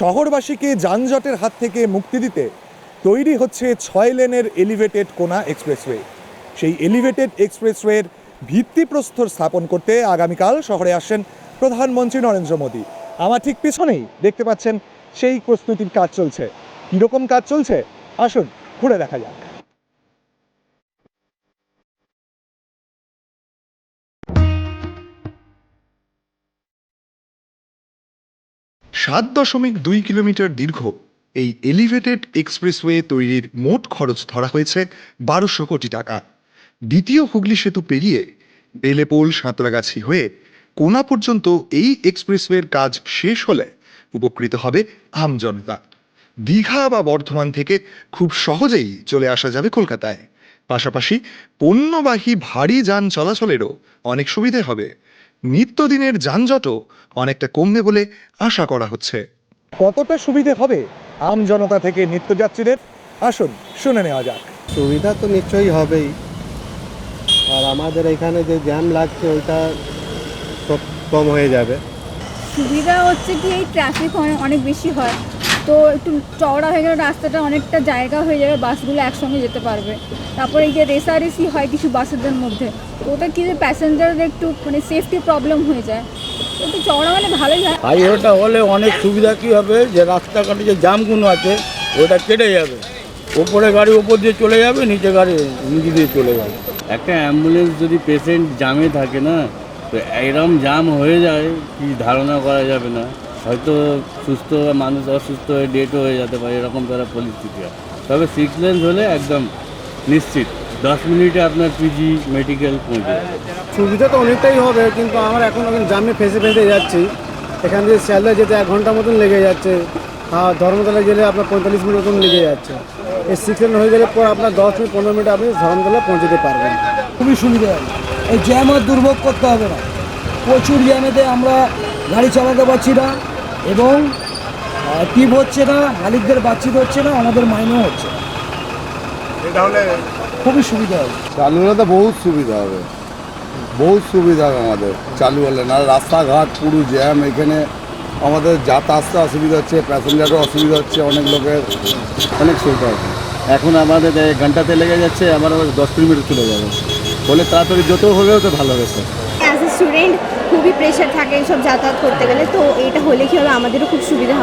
শহরবাসীকে যানজটের হাত থেকে মুক্তি দিতে তৈরি হচ্ছে ছয় লেনের এলিভেটেড কোনা এক্সপ্রেসওয়ে। সেই এলিভেটেড এক্সপ্রেসওয়ের ভিত্তিপ্রস্তর স্থাপন করতে আগামীকাল শহরে আসছেন প্রধানমন্ত্রী নরেন্দ্র মোদী। আমার ঠিক পিছনেই দেখতে পাচ্ছেন সেই প্রস্তুতির কাজ চলছে। কীরকম কাজ চলছে? আসুন ঘুরে দেখা যাক। সাত দশমিক দুই কিলোমিটার দীর্ঘ এই এলিভেটেড এক্সপ্রেসওয়ে তৈরির মোট খরচ ধরা হয়েছে বারোশো কোটি টাকা। দ্বিতীয় হুগলি সেতু পেরিয়ে বেলেপোল সাঁতরাগাছি হয়ে কোনা পর্যন্ত এই এক্সপ্রেসওয়ের কাজ শেষ হলে উপকৃত হবে আমজনতা দীঘা বা বর্ধমান থেকে খুব সহজেই চলে আসা যাবে কলকাতায়। পাশাপাশি পণ্যবাহী ভারী যান চলাচলেরও অনেক সুবিধে হবে। নিত্যদিনের যানজটও অনেকটা কমবে বলে আশা করা হচ্ছে। কতটা সুবিধে হবে? আম জনতা থেকে নিত্যযাত্রীদের আসুন শুনে নেওয়া যাক। সুবিধা তো নিশ্চয়ই হবেই। আর আমাদের এখানে যে জ্যাম লাগছে ওইটা সব কম হয়ে যাবে। সুবিধা হচ্ছে কি এই ট্রাফিক অনেক বেশি হয়। তো একটু চওড়া হয়ে গেলে রাস্তাটা অনেকটা জায়গা হয়ে যাবে বাসগুলো একসঙ্গে যেতে পারবে। তারপরে এই যে রেসারেসি হয় কিছু বাসেদের মধ্যে তো ওটা কি প্যাসেঞ্জারদের একটু মানে সেফটি প্রবলেম হয়ে যায়? একটু চওড়া হলে ভালোই হয়। হাইওয়েটা হলে অনেক সুবিধা কী হবে? যে রাস্তাঘাটে যে জামগুলো আছে ওটা কেটে যাবে। ওপরে গাড়ি ওপর দিয়ে চলে যাবে নিচে গাড়ি নিচে দিয়ে চলে যাবে। একটা অ্যাম্বুলেন্স যদি পেশেন্ট জামে থাকে না তো এরম জাম হয়ে যায় কি ধারণা করা যাবে না। হয়তো সুস্থ মানুষ অসুস্থ হয়ে ডেটও হয়ে যেতে পারে এরকম তারা পরিস্থিতি হয়। তবে সিক্স লেন্স হলে একদম নিশ্চিত। দশ মিনিটে আপনার পিজি মেডিকেল পৌঁছে সুবিধা তো অনেকটাই হবে কিন্তু আমার এখন এখন জামে ফেসে ফেসে যাচ্ছি। এখান থেকে শিয়ালদা যেতে এক ঘণ্টা মতন লেগে যাচ্ছে। আর ধর্মতলা গেলে আপনার পঁয়তাল্লিশ মিনিট মতন লেগে যাচ্ছে। এই সিক্স হয়ে গেলে পর আপনার দশ মিনিট পনেরো মিনিট আপনি ধর্মতলা পৌঁছতে পারবেন। খুবই সুবিধা হবে। এই জ্যাম আর দুর্ভোগ করতে হবে না। প্রচুর জ্যামেতে আমরা গাড়ি চালাতে পারছি না এবং টিপ হচ্ছে না মালিকদের বাচ্চিত হচ্ছে না আমাদের মাইনেও হচ্ছে না। খুবই সুবিধা হবে। চালু হলে তো বহুত সুবিধা হবে। বহুত সুবিধা হবে আমাদের চালু হলে না রাস্তাঘাট পুরো জ্যাম এখানে আমাদের যাতায়াত অসুবিধা হচ্ছে প্যাসেঞ্জারও অসুবিধা হচ্ছে অনেক লোকের অনেক সুবিধা হচ্ছে। এখন আমাদের এক ঘন্টাতে লেগে যাচ্ছে আমার দশ কিলোমিটার চলে যাবে। বলে তাড়াতাড়ি যত হলেও তো ভালো হবে স্যার। অ্যাজ এ স্টুডেন্ট খুবই প্রেশার থাকে এইসব যাতায়াত করতে গেলে তো এটা হলে কি হবে? আমাদেরও খুব সুবিধা হবে।